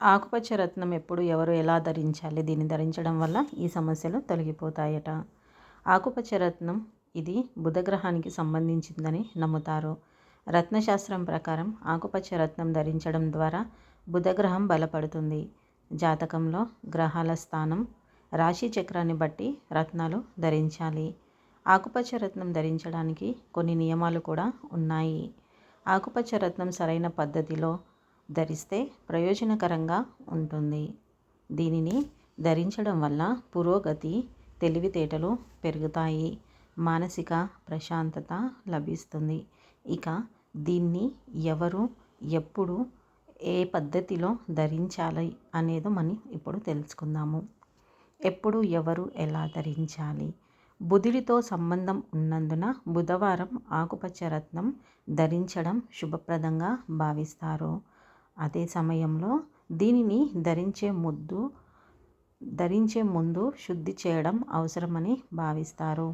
ఆకుపచ్చ రత్నం ఎప్పుడు ఎవరు ఎలా ధరించాలి? దీన్ని ధరించడం వల్ల ఈ సమస్యలు తొలగిపోతాయట. ఆకుపచ్చ రత్నం ఇది బుధగ్రహానికి సంబంధించిందని నమ్ముతారు. రత్నశాస్త్రం ప్రకారం ఆకుపచ్చ రత్నం ధరించడం ద్వారా బుధగ్రహం బలపడుతుంది. జాతకంలో గ్రహాల స్థానం రాశి చక్రాన్ని బట్టి రత్నాలు ధరించాలి. ఆకుపచ్చ రత్నం ధరించడానికి కొన్ని నియమాలు కూడా ఉన్నాయి. ఆకుపచ్చ రత్నం సరైన పద్ధతిలో ధరిస్తే ప్రయోజనకరంగా ఉంటుంది. దీనిని ధరించడం వల్ల పురోగతి తెలివితేటలు పెరుగుతాయి. మానసిక ప్రశాంతత లభిస్తుంది. ఇక దీన్ని ఎవరు ఎప్పుడు ఏ పద్ధతిలో ధరించాలి అనేది మనం ఇప్పుడు తెలుసుకుందాము. ఎప్పుడు ఎవరు ఎలా ధరించాలి? బుధుడితో సంబంధం ఉన్నందున బుధవారం ఆకుపచ్చ రత్నం ధరించడం శుభప్రదంగా భావిస్తారు. అదే సమయంలో దీనిని ధరించే ముద్దు ధరించే ముందు శుద్ధి చేయడం అవసరమని భావిస్తారు.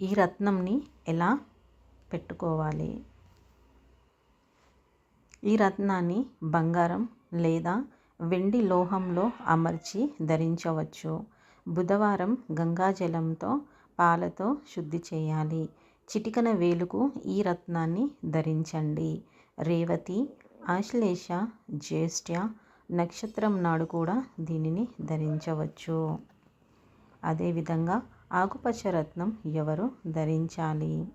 ఈ రత్నంని ఎలా పెట్టుకోవాలి? ఈ రత్నాన్ని బంగారం లేదా వెండి లోహంలో అమర్చి ధరించవచ్చు. బుధవారం గంగాజలంతో పాలతో శుద్ధి చేయాలి. చిటికన వేలుకు ఈ రత్నాన్ని ధరించండి. రేవతి ఆశ్లేష జ్యేష్ఠ నక్షత్రం నాడు కూడా దీనిని ధరించవచ్చు. అదేవిధంగా ఆకుపచ్చ రత్నం ఎవరు ధరించాలి?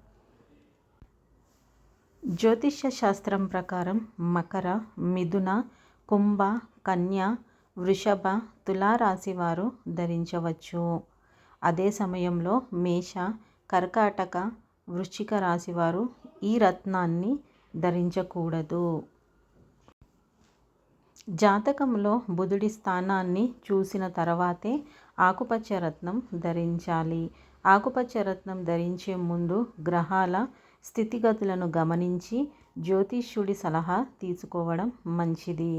జ్యోతిష్య శాస్త్రం ప్రకారం మకర మిథున కుంభ కన్య వృషభ తులారాశి వారు ధరించవచ్చు. అదే సమయంలో మేష కర్కాటక వృశ్చిక రాశి వారు ఈ రత్నాన్ని ధరించకూడదు. జాతకంలో బుధుడి స్థానాన్ని చూసిన తర్వాతే ఆకుపచ్చ రత్నం ధరించాలి. ఆకుపచ్చ రత్నం ధరించే ముందు గ్రహాల స్థితిగతులను గమనించి జ్యోతిష్యుడి సలహా తీసుకోవడం మంచిది.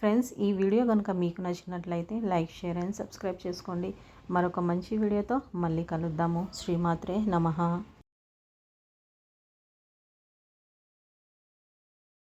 ఫ్రెండ్స్ ఈ వీడియో కనుక మీకు నచ్చినట్లయితే లైక్ షేర్ అండ్ సబ్స్క్రైబ్ చేసుకోండి. మరొక మంచి వీడియోతో మళ్ళీ కలుద్దాము. శ్రీమాత్రే నమ.